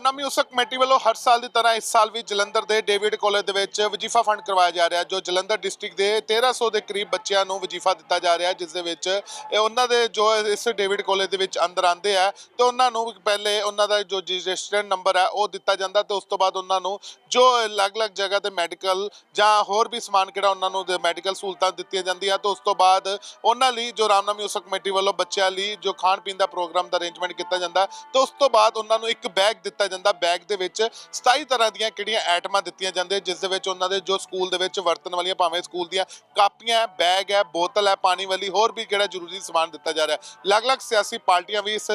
Ramnami ਉਸਕ committee ਵੱਲੋਂ ਹਰ ਸਾਲ ਦੀ ਤਰ੍ਹਾਂ ਇਸ ਸਾਲ ਵੀ ਜਲੰਧਰ ਦੇ ਡੇਵਿਡ ਕਾਲਜ ਦੇ ਵਿੱਚ ਵਜੀਫਾ ਫੰਡ ਕਰਵਾਇਆ ਜਾ ਰਿਹਾ, ਜੋ ਜਲੰਧਰ ਡਿਸਟ੍ਰਿਕਟ ਦੇ 1300 ਦੇ ਕਰੀਬ ਬੱਚਿਆਂ ਨੂੰ ਵਜੀਫਾ ਦਿੱਤਾ ਜਾ ਰਿਹਾ, ਜਿਸ ਦੇ ਵਿੱਚ ਇਹ ਉਹਨਾਂ ਦੇ ਜੋ ਇਸ ਡੇਵਿਡ ਕਾਲਜ ਦੇ ਵਿੱਚ ਅੰਦਰ ਆਉਂਦੇ ਆ, ਤੇ ਉਹਨਾਂ ਨੂੰ ਪਹਿਲੇ ਉਹਨਾਂ ਦਾ ਜੋ ਰਜਿਸਟਰਡ ਨੰਬਰ ਹੈ ਉਹ ਦਿੱਤਾ ਜਾਂਦਾ, ਤੇ ਉਸ ਤੋਂ ਬਾਅਦ ਉਹਨਾਂ ਨੂੰ ਜੋ ਅਲੱਗ-ਅਲੱਗ ਜਗ੍ਹਾ ਤੇ ਮੈਡੀਕਲ ਜਾਂ ਹੋਰ ਵੀ ਸਮਾਨ ਕਿਹੜਾ ਉਹਨਾਂ ਨੂੰ ਮੈਡੀਕਲ ਸਹੂਲਤਾਂ ਦਿੱਤੀਆਂ ਜਾਂਦੀਆਂ, ਤੇ ਉਸ ਤੋਂ ਬਾਅਦ ਉਹਨਾਂ ਲਈ ਜੋ ਰਾਮਨਾਮੀ ਉਸਕ ਕਮੇਟੀ ਵੱਲੋਂ ਬੱਚਿਆਂ ਲਈ ਜੋ ਖਾਣ ਪੀਣ ਦਾ ਪ੍ਰੋਗਰਾਮ ਦਾ ਅਰੇਂਜਮੈਂਟ ਕੀਤਾ ਜਾਂਦਾ, ਤੇ ਉਸ ਤੋਂ ਬਾਅਦ ਉਹਨਾਂ ਨੂੰ ਇੱਕ ਬੈਗ ਦਿੱਤਾ ਜਾਂਦਾ ਬੈਗ ਦੇ ਵਿੱਚ। 27 ਤਰ੍ਹਾਂ ਦੀਆਂ ਕਿਹੜੀਆਂ ਆਈਟਮਾਂ ਦਿੱਤੀਆਂ ਜਾਂਦੀਆਂ, ਜਿਸ ਦੇ ਵਿੱਚ ਉਹਨਾਂ ਦੇ ਜੋ ਸਕੂਲ ਦੇ ਵਿੱਚ ਵਰਤਣ ਵਾਲੀਆਂ ਭਾਵੇਂ ਸਕੂਲ ਦੀਆਂ ਕਾਪੀਆਂ ਬੈਗ ਹੈ, ਬੋਤਲ ਹੈ, ਪਾਣੀ ਵਾਲੀ, ਹੋਰ ਵੀ ਕਿਹੜਾ ਜ਼ਰੂਰੀ ਸਮਾਨ ਦਿੱਤਾ ਜਾ ਰਿਹਾ ਅਲੱਗ-ਅਲੱਗ ਸਿਆਸੀ ਪਾਰਟੀਆਂ ਵੀ ਇਸ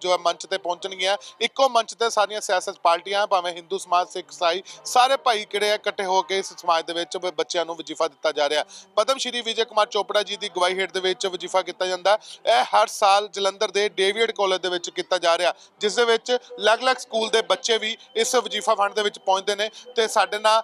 ਜੋ ਮੰਚ ਤੇ ਪਹੁੰਚਣਗੀਆਂ। ਇੱਕੋ ਮੰਚ ਤੇ ਸਾਰੀਆਂ ਸਿਆਸਤ ਪਾਰਟੀਆਂ, ਭਾਵੇਂ ਹਿੰਦੂ ਸਮਾਜ, ਸਿੱਖ ਇਸਾਈ ਸਾਰੇ ਭਾਈ ਕਿਹੜੇ ਆ ਇਕੱਠੇ ਹੋ ਕੇ ਇਸ ਸਮਾਜ ਦੇ ਵਿੱਚ ਬੱਚਿਆਂ ਨੂੰ ਵਜੀਫਾ ਦਿੱਤਾ ਜਾ ਰਿਹਾ ਪਦਮ ਸ਼੍ਰੀ ਵਿਜੇ ਕੁਮਾਰ ਚੋਪੜਾ ਜੀ ਦੀ ਗਵਾਹੀ ਹੇਠ ਦੇ ਵਿੱਚ ਵਜੀਫਾ ਕੀਤਾ ਜਾਂਦਾ ਇਹ ਹਰ ਸਾਲ ਜਲੰਧਰ ਦੇ ਡੇਵਿਡ ਕਾਲਜ ਦੇ ਵਿੱਚ ਕੀਤਾ ਜਾ ਰਿਹਾ ਜਿਸ ਦੇ ਵਿੱਚ ਅਲੱਗ-ਅਲੱਗ ਸਕੂਲ ਦੇ ਬੱਚੇ ਵੀ ਇਸ ਵਜੀਫਾ ਫੰਡ ਦੇ ਵਿੱਚ ਪਹੁੰਚਦੇ ਨੇ ਤੇ ਸਾਡੇ ਨਾਲ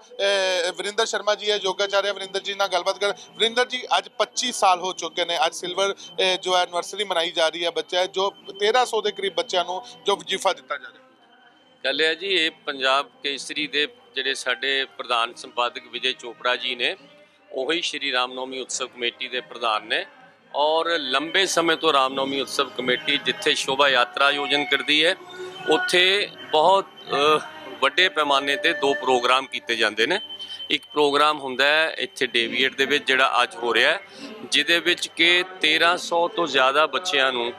ਵਰਿੰਦਰ ਸ਼ਰਮਾ ਜੀ ਹੈ, ਯੋਗਾਚਾਰਿਆ ਵਰਿੰਦਰ ਜੀ ਨਾਲ ਗੱਲਬਾਤ ਕਰ ਵਰਿੰਦਰ ਜੀ, ਅੱਜ 25 ਸਾਲ ਹੋ ਚੁੱਕੇ ਨੇ, ਅੱਜ ਸਿਲਵਰ ਜੋ ਐਨਵਰਸਰੀ ਮਨਾਈ ਜਾ ਰਹੀ ਹੈ ਬੱਚਾ ਹੈ ਜੋ 1300 ਦੇ ਕਰੀਬ ਬੱਚਿਆਂ ਨੂੰ ਜੋ ਵਜੀਫਾ ਦਿੱਤਾ ਜਾ ਰਿਹਾ। ਗੱਲ ਹੈ ਜੀ, ਇਹ ਪੰਜਾਬ ਕੇਸਰੀ ਦੇ ਜਿਹੜੇ ਸਾਡੇ ਪ੍ਰਧਾਨ ਸੰਪਾਦਕ ਵਿਜੇ ਚੋਪੜਾ ਜੀ ਨੇ, ਉਹੀ ਸ਼੍ਰੀ ਰਾਮਨੌਮੀ ਉਤਸਵ ਕਮੇਟੀ ਦੇ ਪ੍ਰਧਾਨ ਨੇ ਔਰ ਲੰਬੇ ਸਮੇਂ ਤੋਂ ਰਾਮਨੌਮੀ ਉਤਸਵ ਕਮੇਟੀ ਜਿੱਥੇ ਸ਼ੋਭਾ ਯਾਤਰਾ ਆਯੋਜਨ ਕਰਦੀ ਹੈ ਉੱਥੇ ਬਹੁਤ ਵੱਡੇ ਪੈਮਾਨੇ ਤੇ ਦੋ ਪ੍ਰੋਗਰਾਮ ਕੀਤੇ ਜਾਂਦੇ ਨੇ। ਇੱਕ ਪ੍ਰੋਗਰਾਮ ਹੁੰਦਾ ਹੈ ਇੱਥੇ ਡੇਵੀਏਟ ਦੇ ਵਿੱਚ, ਜਿਹੜਾ ਅੱਜ ਹੋ ਰਿਹਾ ਹੈ, ਜਿਹਦੇ ਵਿੱਚ ਕਿ 1300 ਤੋਂ ਜ਼ਿਆਦਾ ਬੱਚਿਆਂ ਨੂੰ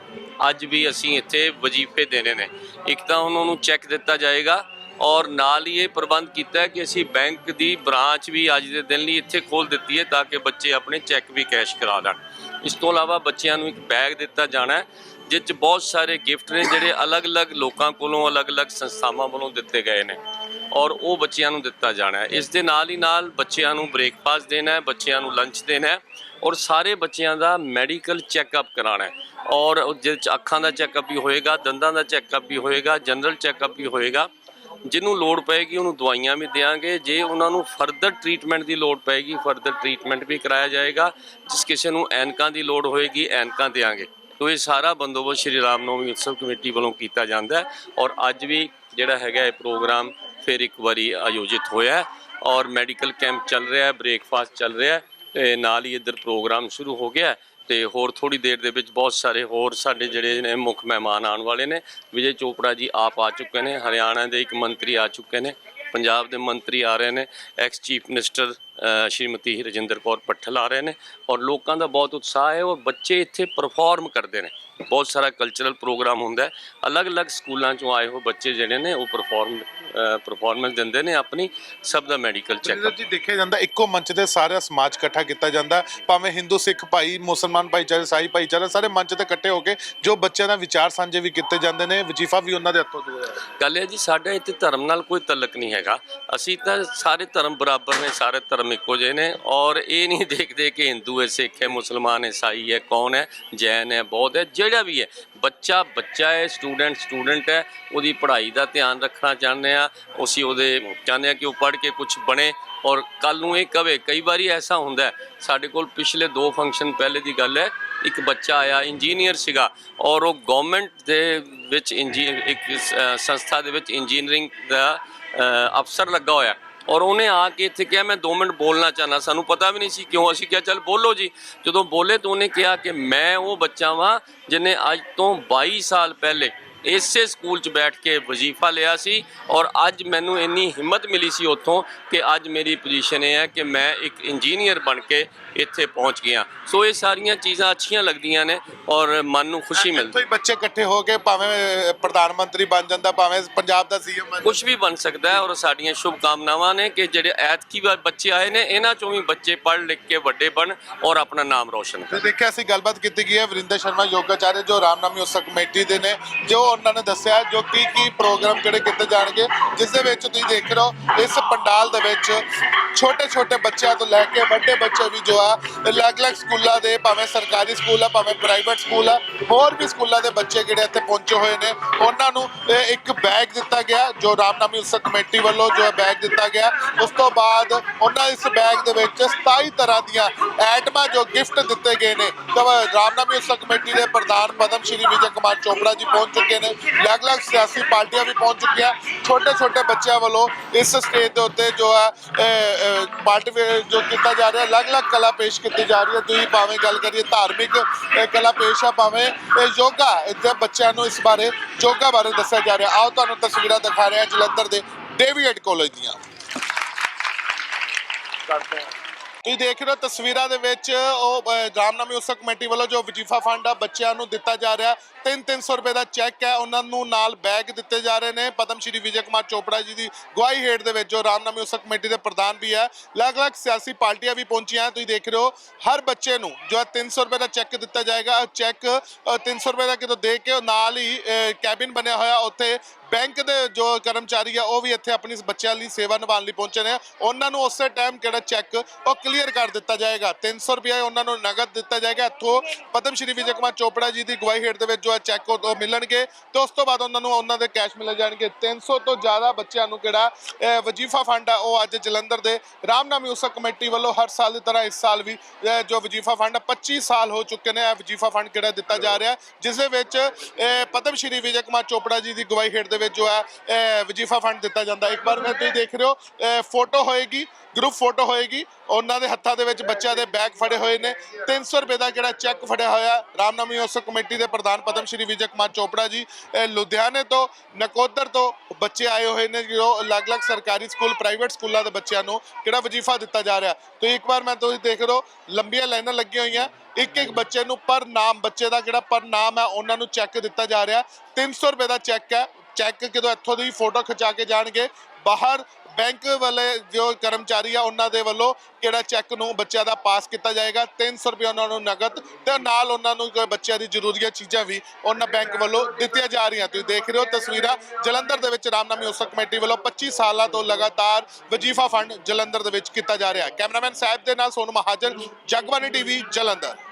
ਅੱਜ ਵੀ ਅਸੀਂ ਇੱਥੇ ਵਜੀਫੇ ਦੇਣੇ ਨੇ। ਇੱਕ ਤਾਂ ਉਹਨਾਂ ਨੂੰ ਚੈੱਕ ਦਿੱਤਾ ਜਾਏਗਾ ਔਰ ਨਾਲ ਹੀ ਇਹ ਪ੍ਰਬੰਧ ਕੀਤਾ ਹੈ ਕਿ ਅਸੀਂ ਬੈਂਕ ਦੀ ਬ੍ਰਾਂਚ ਵੀ ਅੱਜ ਦੇ ਦਿਨ ਲਈ ਇੱਥੇ ਖੋਲ ਦਿੱਤੀ ਹੈ ਤਾਂ ਕਿ ਬੱਚੇ ਆਪਣੇ ਚੈੱਕ ਵੀ ਕੈਸ਼ ਕਰਾ ਲੈਣ। ਇਸ ਤੋਂ ਇਲਾਵਾ ਬੱਚਿਆਂ ਨੂੰ ਇੱਕ ਬੈਗ ਦਿੱਤਾ ਜਾਣਾ ਜਿਸ 'ਚ ਬਹੁਤ ਸਾਰੇ ਗਿਫਟ ਨੇ, ਜਿਹੜੇ ਅਲੱਗ-ਅਲੱਗ ਲੋਕਾਂ ਕੋਲੋਂ ਅਲੱਗ-ਅਲੱਗ ਸੰਸਥਾਵਾਂ ਵੱਲੋਂ ਦਿੱਤੇ ਗਏ ਨੇ ਔਰ ਉਹ ਬੱਚਿਆਂ ਨੂੰ ਦਿੱਤਾ ਜਾਣਾ ਹੈ। ਇਸ ਦੇ ਨਾਲ ਹੀ ਨਾਲ ਬੱਚਿਆਂ ਨੂੰ ਬ੍ਰੇਕਫਾਸਟ ਦੇਣਾ ਹੈ, ਬੱਚਿਆਂ ਨੂੰ ਲੰਚ ਦੇਣਾ ਹੈ ਔਰ ਸਾਰੇ ਬੱਚਿਆਂ ਦਾ ਮੈਡੀਕਲ ਚੈੱਕਅਪ ਕਰਾਉਣਾ ਹੈ ਔਰ ਜਿਹਦੇ 'ਚ ਅੱਖਾਂ ਦਾ ਚੈੱਕਅਪ ਵੀ ਹੋਏਗਾ, ਦੰਦਾਂ ਦਾ ਚੈੱਕਅਪ ਵੀ ਹੋਏਗਾ ਜਨਰਲ ਚੈੱਕਅਪ ਵੀ ਹੋਏਗਾ। ਜਿਹਨੂੰ ਲੋੜ ਪਏਗੀ ਉਹਨੂੰ ਦਵਾਈਆਂ ਵੀ ਦੇਵਾਂਗੇ ਜੇ ਉਹਨਾਂ ਨੂੰ ਫਰਦਰ ਟਰੀਟਮੈਂਟ ਦੀ ਲੋੜ ਪਏਗੀ ਫਰਦਰ ਟਰੀਟਮੈਂਟ ਵੀ ਕਰਾਇਆ ਜਾਏਗਾ, ਜਿਸ ਕਿਸੇ ਨੂੰ ਐਨਕਾਂ ਦੀ ਲੋੜ ਹੋਏਗੀ, ਐਨਕਾਂ ਦੇਵਾਂਗੇ ਤੋ ਇਹ ਸਾਰਾ ਬੰਦੋਬਸਤ ਸ਼੍ਰੀ ਰਾਮ ਨੌਮੀ ਉਤਸਵ ਕਮੇਟੀ ਵੱਲੋਂ ਕੀਤਾ ਜਾਂਦਾ ਹੈ ਔਰ ਅੱਜ ਵੀ ਜਿਹੜਾ ਹੈਗਾ ਇਹ ਪ੍ਰੋਗਰਾਮ ਫਿਰ ਇੱਕ ਵਾਰੀ ਆਯੋਜਿਤ ਹੋਇਆ ਔਰ ਮੈਡੀਕਲ ਕੈਂਪ ਚੱਲ ਰਿਹਾ ਹੈ, ਬ੍ਰੇਕਫਾਸਟ ਚੱਲ ਰਿਹਾ ਹੈ, ਤੇ ਨਾਲ ਹੀ ਇੱਧਰ ਪ੍ਰੋਗਰਾਮ ਸ਼ੁਰੂ ਹੋ ਗਿਆ ਤੇ ਹੋਰ ਥੋੜੀ ਦੇਰ ਦੇ ਵਿੱਚ ਬਹੁਤ ਸਾਰੇ ਹੋਰ ਸਾਡੇ ਜਿਹੜੇ ਨੇ ਮੁੱਖ ਮਹਿਮਾਨ ਆਉਣ ਵਾਲੇ ਨੇ। ਵਿਜੇ ਚੋਪੜਾ ਜੀ ਆਪ ਆ ਚੁੱਕੇ ਨੇ, ਹਰਿਆਣਾ ਦੇ ਇੱਕ ਮੰਤਰੀ ਆ ਚੁੱਕੇ ਨੇ, ਪੰਜਾਬ ਦੇ ਮੰਤਰੀ ਆ ਰਹੇ ਨੇ ex chief minister Shrimati Rajinder Kaur Bhattal ਆ ਰਹੇ ਨੇ ਔਰ ਲੋਕਾਂ ਦਾ ਬਹੁਤ ਉਤਸ਼ਾਹ ਹੈ ਔਰ ਬੱਚੇ ਇੱਥੇ ਪਰਫਾਰਮ ਕਰਦੇ ਨੇ। ਬਹੁਤ ਸਾਰਾ ਕਲਚਰਲ ਪ੍ਰੋਗਰਾਮ ਹੁੰਦਾ ਹੈ। ਅਲੱਗ-ਅਲੱਗ ਸਕੂਲਾਂ ਚੋਂ ਆਏ ਹੋਏ ਬੱਚੇ ਜਿਹੜੇ ਨੇ ਉਹ ਪਰਫਾਰਮ ਪਰਫਾਰਮੈਂਸ ਦਿੰਦੇ ਨੇ ਆਪਣੀ ਸਭ ਦਾ ਮੈਡੀਕਲ ਚੈੱਕਅਪ ਜੀ ਦੇਖਿਆ ਜਾਂਦਾ ਇੱਕੋ ਮੰਚ ਤੇ ਸਾਰਾ ਸਮਾਜ ਇਕੱਠਾ ਕੀਤਾ ਜਾਂਦਾ। ਭਾਵੇਂ ਹਿੰਦੂ ਸਿੱਖ ਭਾਈ ਮੁਸਲਮਾਨ ਭਾਈਚਾਰੇ ਸਾਈ ਭਾਈਚਾਰਾ ਸਾਰੇ ਮੰਚ ਤੇ ਇਕੱਠੇ ਹੋ ਕੇ ਜੋ ਬੱਚਿਆਂ ਦਾ ਵਿਚਾਰ ਸਾਂਝੇ ਵੀ ਕੀਤੇ ਜਾਂਦੇ ਨੇ ਵਜੀਫਾ ਵੀ ਉਹਨਾਂ ਦੇ ਹੱਥੋਂ ਦੇ ਰਿਹਾ ਗੱਲ ਹੈ ਜੀ ਸਾਡਾ ਇੱਥੇ ਧਰਮ ਨਾਲ ਕੋਈ ਤਲਕ ਨਹੀਂ ਹੈਗਾ। ਅਸੀਂ ਤਾਂ ਸਾਰੇ ਧਰਮ ਬਰਾਬਰ ਨੇ ਸਾਰੇ ਧਰਮ ਇੱਕੋ ਜਿਹੇ ਨੇ ਔਰ ਇਹ ਨਹੀਂ ਦੇਖਦੇ ਕਿ ਹਿੰਦੂ ਹੈ, ਸਿੱਖ ਹੈ, ਮੁਸਲਮਾਨ ਹੈ ਈਸਾਈ ਹੈ, ਕੌਣ ਹੈ? ਜੈਨ ਹੈ, ਬੌਧ ਹੈ, ਜਿਹੜਾ ਵੀ ਹੈ। ਬੱਚਾ ਬੱਚਾ ਹੈ ਸਟੂਡੈਂਟ ਸਟੂਡੈਂਟ ਹੈ, ਉਹਦੀ ਪੜ੍ਹਾਈ ਦਾ ਧਿਆਨ ਰੱਖਣਾ ਚਾਹੁੰਦੇ ਆ ਅਸੀਂ ਉਹਦੇ ਚਾਹੁੰਦੇ ਆ ਕਿ ਉਹ ਪੜ੍ਹ ਕੇ ਕੁਝ ਬਣੇ ਔਰ ਕੱਲ ਨੂੰ ਇਹ ਕਵੇ। ਕਈ ਵਾਰੀ ਐਸਾ ਹੁੰਦਾ ਸਾਡੇ ਕੋਲ ਪਿਛਲੇ ਦੋ ਫੰਕਸ਼ਨ ਪਹਿਲੇ ਦੀ ਗੱਲ ਹੈ, ਇੱਕ ਬੱਚਾ ਆਇਆ ਇੰਜੀਨੀਅਰ ਸੀਗਾ ਔਰ ਉਹ ਗਵਰਨਮੈਂਟ ਦੇ ਵਿੱਚ ਇੰਜੀ ਇੱਕ ਸੰਸਥਾ ਦੇ ਵਿੱਚ ਇੰਜੀਨੀਅਰਿੰਗ ਦਾ ਅਫਸਰ ਲੱਗਾ ਹੋਇਆ। ਔਰ ਉਹਨੇ ਆ ਕੇ ਇੱਥੇ ਕਿਹਾ, ਮੈਂ 2 ਮਿੰਟ ਬੋਲਣਾ ਚਾਹਨਾ ਸਾਨੂੰ ਪਤਾ ਵੀ ਨਹੀਂ ਸੀ ਕਿਉਂ ਅਸੀਂ ਕਿਹਾ, ਚੱਲ ਬੋਲੋ ਜੀ। ਜਦੋਂ ਬੋਲੇ ਤਾਂ ਉਹਨੇ ਕਿਹਾ ਕਿ ਮੈਂ ਉਹ ਬੱਚਾ ਵਾਂ ਜਿਹਨੇ ਅੱਜ ਤੋਂ 22 ਸਾਲ ਪਹਿਲੇ ਇਸੇ ਸਕੂਲ 'ਚ ਬੈਠ ਕੇ ਵਜ਼ੀਫਾ ਲਿਆ ਸੀ ਔਰ ਅੱਜ ਮੈਨੂੰ ਇੰਨੀ ਹਿੰਮਤ ਮਿਲੀ ਸੀ ਉੱਥੋਂ ਕਿ ਅੱਜ ਮੇਰੀ ਪੋਜੀਸ਼ਨ ਇਹ ਹੈ ਕਿ ਮੈਂ ਇੱਕ ਇੰਜੀਨੀਅਰ ਬਣ ਕੇ ਇੱਥੇ ਪਹੁੰਚ ਗਿਆ। ਸੋ ਇਹ ਸਾਰੀਆਂ ਚੀਜ਼ਾਂ ਅੱਛੀਆਂ ਲੱਗਦੀਆਂ ਨੇ ਔਰ ਮਨ ਨੂੰ ਖੁਸ਼ੀ ਮਿਲਦੀ। ਹੀ ਬੱਚੇ ਇਕੱਠੇ ਹੋ ਕੇ ਭਾਵੇਂ ਪ੍ਰਧਾਨ ਮੰਤਰੀ ਬਣ ਜਾਂਦਾ ਭਾਵੇਂ ਪੰਜਾਬ ਦਾ ਸੀਐਮ ਬਣ ਕੁਝ ਵੀ ਬਣ ਸਕਦਾ ਹੈ ਔਰ ਸਾਡੀਆਂ ਸ਼ੁਭ ਕਾਮਨਾਵਾਂ ਨੇ ਕਿ ਜਿਹੜੇ ਐਤਕੀ ਵਾਰ ਬੱਚੇ ਆਏ ਨੇ ਇਹਨਾਂ ਚੋਂ ਵੀ ਬੱਚੇ ਪੜ੍ਹ ਲਿਖ ਕੇ ਵੱਡੇ ਬਣ ਔਰ ਆਪਣਾ ਨਾਮ ਰੋਸ਼ਨ ਕਰਨ। ਤੇ ਦੇਖਿਆ ਅਸੀਂ ਗੱਲਬਾਤ ਕੀਤੀ ਗਈ ਹੈ ਵਰਿੰਦਰ ਸ਼ਰਮਾ ਯੋਗਾਚਾਰੇ ਜੋ ਰਾਮਨਾਮੀ ਉਤਸਵ ਕਮੇਟੀ ਦੇ ਨੇ ਜੋ ਉਹਨਾਂ ਨੇ ਦੱਸਿਆ ਜੋ ਕੀ ਕੀ ਪ੍ਰੋਗਰਾਮ ਜਿਹੜੇ ਕੀਤੇ ਜਾਣਗੇ, ਜਿਸ ਦੇ ਵਿੱਚ ਤੁਸੀਂ ਦੇਖ ਰਹੇ ਹੋ, ਇਸ ਪੰਡਾਲ ਦੇ ਵਿੱਚ ਛੋਟੇ ਛੋਟੇ ਬੱਚਿਆਂ ਤੋਂ ਲੈ ਕੇ ਵੱਡੇ ਬੱਚੇ ਵੀ ਜੋ ਆ ਅਲੱਗ-ਅਲੱਗ ਸਕੂਲਾਂ ਦੇ, ਭਾਵੇਂ ਸਰਕਾਰੀ ਸਕੂਲ ਆ, ਭਾਵੇਂ ਪ੍ਰਾਈਵੇਟ ਸਕੂਲ ਆ, ਹੋਰ ਵੀ ਸਕੂਲਾਂ ਦੇ ਬੱਚੇ ਜਿਹੜੇ ਇੱਥੇ ਪਹੁੰਚੇ ਹੋਏ ਨੇ, ਉਹਨਾਂ ਨੂੰ ਇੱਕ ਬੈਗ ਦਿੱਤਾ ਗਿਆ, ਜੋ ਰਾਮਨਾਮੀ ਉਤਸਵ ਕਮੇਟੀ ਵੱਲੋਂ ਜੋ ਹੈ ਬੈਗ ਦਿੱਤਾ ਗਿਆ। ਉਸ ਤੋਂ ਬਾਅਦ ਉਹਨਾਂ ਇਸ ਬੈਗ ਦੇ ਵਿੱਚ 27 ਤਰ੍ਹਾਂ ਦੀਆਂ ਐਟਮਾਂ ਜੋ ਗਿਫਟ ਦਿੱਤੇ ਗਏ ਨੇ। ਤਾਂ ਰਾਮਨਾਮੀ ਉਤਸਵ ਕਮੇਟੀ ਦੇ ਪ੍ਰਧਾਨ ਪਦਮ ਸ਼੍ਰੀ ਵਿਜੇ ਕੁਮਾਰ ਚੋਪੜਾ ਜੀ ਪਹੁੰਚ ਚੁੱਕੇ ਚੁੱਕੇ ਨੇ ਅਲੱਗ-ਅਲੱਗ ਸਿਆਸੀ ਪਾਰਟੀਆਂ ਵੀ ਪਹੁੰਚ ਚੁੱਕੀਆਂ। ਛੋਟੇ ਛੋਟੇ ਬੱਚਿਆਂ ਵੱਲੋਂ ਇਸ ਸਟੇਜ ਦੇ ਉੱਤੇ ਜੋ ਹੈ ਪਾਰਟੀ ਜੋ ਕੀਤਾ ਜਾ ਰਿਹਾ ਅਲੱਗ-ਅਲੱਗ ਕਲਾ ਪੇਸ਼ ਕੀਤੀ ਜਾ ਰਹੀ ਹੈ। ਤੁਸੀਂ ਭਾਵੇਂ ਗੱਲ ਕਰੀਏ ਧਾਰਮਿਕ ਕਲਾ ਪੇਸ਼ ਆ, ਭਾਵੇਂ ਇਹ ਯੋਗਾ ਇੱਥੇ ਬੱਚਿਆਂ ਨੂੰ ਇਸ ਬਾਰੇ, ਯੋਗਾ ਬਾਰੇ ਦੱਸਿਆ ਜਾ ਰਿਹਾ। ਆਓ ਤੁਹਾਨੂੰ ਤਸਵੀਰਾਂ ਦਿਖਾ ਰਹੇ ਹਾਂ ਜਲੰਧਰ ਦੇ ਡੇਵੀਡ ਕਾਲਜ ਦੀਆਂ। ਕਰਦੇ ਹਾਂ। ਤੁਸੀਂ ਦੇਖ ਰਹੇ ਹੋ ਤਸਵੀਰਾਂ ਦੇ ਵਿੱਚ ਉਹ ਅਹ, ਰਾਮਨਾਮੀ ਉਸ ਕਮੇਟੀ ਵੱਲੋਂ ਜੋ ਵਜੀਫਾ ਫੰਡ ਆ ਬੱਚਿਆਂ ਨੂੰ ਦਿੱਤਾ ਜਾ ਰਿਹਾ। 3-300 ਰੁਪਏ ਦਾ ਚੈੱਕ ਹੈ। ਉਹਨਾਂ ਨੂੰ ਨਾਲ ਬੈਗ ਦਿੱਤੇ ਜਾ ਰਹੇ ਨੇ। ਪਦਮ ਸ਼੍ਰੀ ਵਿਜੇ ਕੁਮਾਰ ਚੋਪੜਾ ਜੀ ਦੀ ਗਵਾਹੀ ਹੇਠ ਦੇ ਵਿੱਚ ਜੋ ਰਾਮਨਾਮੀ ਉਤਸਵ ਕਮੇਟੀ ਦੇ ਪ੍ਰਧਾਨ ਵੀ ਹੈ ਅਲੱਗ-ਅਲੱਗ ਸਿਆਸੀ ਪਾਰਟੀਆਂ ਵੀ ਪਹੁੰਚੀਆਂ ਤੁਸੀਂ ਦੇਖ ਰਹੇ ਹੋ ਹਰ ਬੱਚੇ ਨੂੰ ਜੋ ਹੈ 300 ਰੁਪਏ ਦਾ ਚੈੱਕ ਦਿੱਤਾ ਜਾਏਗਾ। ਚੈੱਕ 300 ਰੁਪਏ ਦਾ ਕਿਤੋਂ ਦੇ ਕੇ ਨਾਲ ਹੀ ਕੈਬਿਨ ਬਣਿਆ ਹੋਇਆ ਉੱਥੇ ਬੈਂਕ ਦੇ ਜੋ ਕਰਮਚਾਰੀ ਆ ਉਹ ਵੀ ਇੱਥੇ ਆਪਣੀ ਬੱਚਿਆਂ ਲਈ ਸੇਵਾ ਨਿਭਾਉਣ ਲਈ ਪਹੁੰਚੇ ਨੇ। ਉਹਨਾਂ ਨੂੰ ਉਸੇ ਟਾਈਮ ਕਿਹੜਾ ਚੈੱਕ ਉਹ ਕਲੀਅਰ ਕਰ ਦਿੱਤਾ ਜਾਏਗਾ। 300 ਰੁਪਏ ਉਹਨਾਂ ਨੂੰ ਨਗਦ ਦਿੱਤਾ ਜਾਏਗਾ। ਇੱਥੋਂ ਪਦਮ ਸ਼੍ਰੀ ਵਿਜੇ ਕੁਮਾਰ ਚੋਪੜਾ ਜੀ ਦੀ ਗਵਾਹੀ ਹੇਠ ਦੇ ਵਿੱਚ ਜੋ ਹੈ ਚੈੱਕ ਉਹ ਮਿਲਣਗੇ ਤੇ ਉਸ ਤੋਂ ਬਾਅਦ ਉਹਨਾਂ ਨੂੰ ਉਹਨਾਂ ਦੇ ਕੈਸ਼ ਮਿਲ ਜਾਣਗੇ। 300 ਤੋਂ ਜ਼ਿਆਦਾ ਬੱਚਿਆਂ ਨੂੰ ਕਿਹੜਾ ਵਜੀਫਾ ਫੰਡ ਆ ਉਹ ਅੱਜ ਜਲੰਧਰ ਦੇ ਰਾਮਨਾਮੀ ਉਤਸਵ ਕਮੇਟੀ ਵੱਲੋਂ ਹਰ ਸਾਲ ਦੀ ਤਰ੍ਹਾਂ ਇਸ ਸਾਲ ਵੀ ਜੋ ਵਜੀਫਾ ਫੰਡ ਆ, 25 ਸਾਲ ਹੋ ਚੁੱਕੇ ਨੇ ਇਹ ਵਜੀਫਾ ਫੰਡ ਕਿਹੜਾ ਦਿੱਤਾ ਜਾ ਰਿਹਾ। ਜਿਸ ਦੇ ਵਿੱਚ ਪਦਮ ਸ਼੍ਰੀ ਵਿਜੇ ਕੁਮਾਰ ਚੋਪੜਾ ਜੀ ਦੀ ਗਵਾਹੀ ਹੇਠ ਦੇ ਵਿੱਚ ਜੋ ਹੈ ਵਜੀਫਾ ਫੰਡ ਦਿੱਤਾ ਜਾਂਦਾ। ਇੱਕ ਵਾਰ ਮੈਂ ਤੁਸੀਂ ਦੇਖ ਰਹੇ ਹੋ ਫੋਟੋ ਹੋਏਗੀ ਗਰੁੱਪ ਫੋਟੋ ਹੋਏਗੀ। ਉਹਨਾਂ ਦੇ ਹੱਥਾਂ ਦੇ ਵਿੱਚ ਬੱਚਿਆਂ ਦੇ ਬੈਗ ਫੜੇ ਹੋਏ ਨੇ। 300 ਰੁਪਏ ਦਾ ਜਿਹੜਾ ਚੈੱਕ ਫੜਿਆ ਹੋਇਆ, ਰਾਮਨਾਮੀ ਉਤਸਵ ਕਮੇਟੀ ਦੇ ਪ੍ਰਧਾਨ ਪਦਮ ਸ਼੍ਰੀ ਵਿਜੇ ਕੁਮਾਰ ਚੋਪੜਾ ਜੀ। ਲੁਧਿਆਣੇ ਤੋਂ, ਨਕੋਦਰ ਤੋਂ ਬੱਚੇ ਆਏ ਹੋਏ ਨੇ, ਜੋ ਅਲੱਗ-ਅਲੱਗ ਸਰਕਾਰੀ ਸਕੂਲ ਪ੍ਰਾਈਵੇਟ ਸਕੂਲਾਂ ਦੇ ਬੱਚਿਆਂ ਨੂੰ ਕਿਹੜਾ ਵਜੀਫਾ ਦਿੱਤਾ ਜਾ ਰਿਹਾ। ਤੇ ਇੱਕ ਵਾਰ ਮੈਂ ਤੁਸੀਂ ਦੇਖ ਰਹੇ ਹੋ, ਲੰਬੀਆਂ ਲਾਈਨਾਂ ਲੱਗੀਆਂ ਹੋਈਆਂ। ਇੱਕ ਇੱਕ ਬੱਚੇ ਨੂੰ ਪਰ ਨਾਮ, ਬੱਚੇ ਦਾ ਜਿਹੜਾ ਪਰ ਨਾਮ ਹੈ, ਉਹਨਾਂ ਨੂੰ ਚੈੱਕ ਦਿੱਤਾ ਜਾ ਰਿਹਾ। 300 ਰੁਪਏ ਦਾ ਚੈੱਕ ਹੈ। ਚੈੱਕ ਕਿਦੋਂ ਇੱਥੋਂ ਦੀ ਫੋਟੋ ਖਿਚਾ ਕੇ ਜਾਣਗੇ। ਬਾਹਰ ਬੈਂਕ ਵਾਲੇ ਜੋ ਕਰਮਚਾਰੀ ਆ, ਉਹਨਾਂ ਦੇ ਵੱਲੋਂ ਕਿਹੜਾ ਚੈੱਕ ਨੂੰ ਬੱਚਿਆਂ ਦਾ ਪਾਸ ਕੀਤਾ ਜਾਏਗਾ? 300 ਰੁਪਏ ਉਹਨਾਂ ਨੂੰ ਨਗਦ ਤੇ ਨਾਲ ਉਹਨਾਂ ਨੂੰ ਬੱਚਿਆਂ ਦੀ ਜ਼ਰੂਰੀਆਂ ਚੀਜ਼ਾਂ ਵੀ ਉਹਨਾਂ ਬੈਂਕ ਵੱਲੋਂ ਦਿੱਤੀਆਂ ਜਾ ਰਹੀਆਂ। ਤੁਸੀਂ ਦੇਖ ਰਹੇ ਹੋ ਤਸਵੀਰਾਂ ਜਲੰਧਰ ਦੇ ਵਿੱਚ ਰਾਮਨਾਮੀ ਉਸਕ ਕਮੇਟੀ ਵੱਲੋਂ 25 ਸਾਲਾਂ ਤੋਂ ਲਗਾਤਾਰ ਵਜੀਫਾ ਫੰਡ ਜਲੰਧਰ ਦੇ ਵਿੱਚ ਕੀਤਾ ਜਾ ਰਿਹਾ। ਹੈ ਕੈਮਰਾਮੈਨ ਸਾਹਿਬ ਦੇ ਨਾਲ ਸੋਨ ਮਹਾਜਨ ਜਗਬਾਨੀ ਟੀਵੀ, ਜਲੰਧਰ।